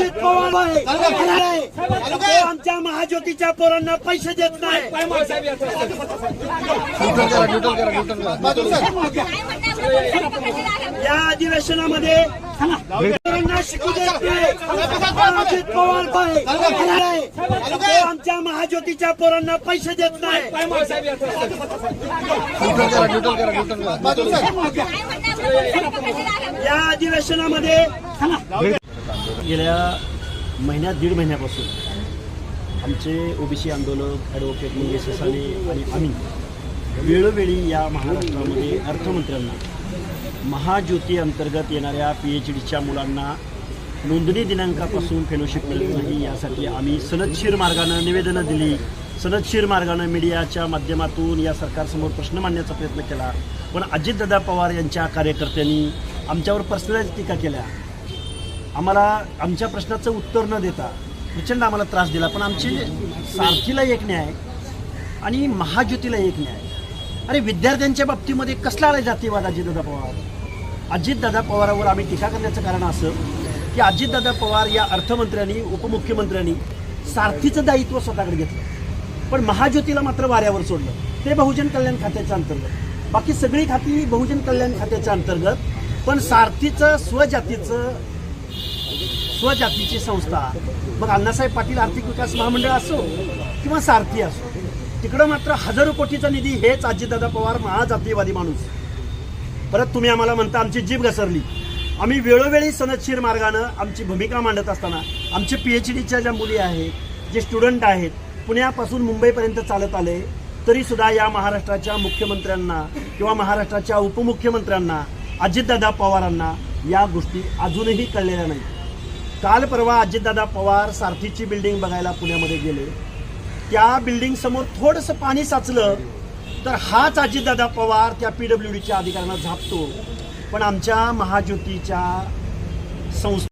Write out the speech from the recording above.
अजित पवार आहे. ते आमच्या महाज्योतीच्या पोरांना पैसे देत नाही. या अधिवेशनामध्ये पोरांना शिकू देत नाही. अजित पवार आहे. ते आमच्या महाज्योतीच्या पोरांना पैसे देत नाही. या अधिवेशनामध्ये गेल्या महिन्यात दीड महिन्यापासून आमचे ओबीसी आंदोलक ॲडव्होकेट म्हणजे मंगेश ससाने आणि आम्ही वेळोवेळी या महाराष्ट्रामध्ये अर्थमंत्र्यांना महाज्योती अंतर्गत येणाऱ्या पी एच डीच्या मुलांना नोंदणी दिनांकापासून फेलोशिप मिळत नाही यासाठी आम्ही सनदशीर मार्गानं निवेदनं दिली. सनदशीर मार्गानं मीडियाच्या माध्यमातून या सरकारसमोर प्रश्न मांडण्याचा प्रयत्न केला. पण अजितदादा पवार यांच्या कार्यकर्त्यांनी आमच्यावर पर्सनल टीका केल्या. आम्हाला आमच्या प्रश्नाचं उत्तर न देता प्रचंड आम्हाला त्रास दिला पण आमची सारथीला एक न्याय आणि महाज्योतीला एक न्याय. अरे विद्यार्थ्यांच्या बाबतीमध्ये कसला आला जातीवाद अजितदादा पवार? अजितदादा पवारावर आम्ही टीका करण्याचं कारण असं की अजितदादा पवार या अर्थमंत्र्यांनी उपमुख्यमंत्र्यांनी सारथीचं दायित्व स्वतःकडे घेतलं. पण महाज्योतीला मात्र वाऱ्यावर सोडलं. ते बहुजन कल्याण खात्याच्या अंतर्गत. बाकी सगळी खाती बहुजन कल्याण खात्याच्या अंतर्गत पण सारथीचं स्वजातीचं स्वजातीची संस्था. मग अण्णासाहेब पाटील आर्थिक विकास महामंडळ असो किंवा सारथी असो तिकडं मात्र हजारो कोटीचा निधी हेच अजितदादा पवार महाजातीयवादी माणूस. परत तुम्ही आम्हाला म्हणता आमची जीभ घसरली. आम्ही वेळोवेळी सनदशीर मार्गानं आमची भूमिका मांडत असताना आमचे पी एच डीच्या ज्या मुली आहेत जे स्टुडंट आहेत पुण्यापासून मुंबईपर्यंत चालत आले तरीसुद्धा या महाराष्ट्राच्या मुख्यमंत्र्यांना किंवा महाराष्ट्राच्या उपमुख्यमंत्र्यांना अजितदादा पवारांना या गोष्टी अजूनही कळलेल्या नाहीत. काल परवा अजितदादा पवार सारथीची बिल्डिंग बघायला पुण्यामध्ये गेले. त्या बिल्डिंग समोर थोडंसं पाणी साचलं तर हाच अजितदादा पवार त्या पी डब्ल्यू डीच्या अधिकाऱ्यांना झापतो. पण आमच्या महाज्योतीच्या संस्था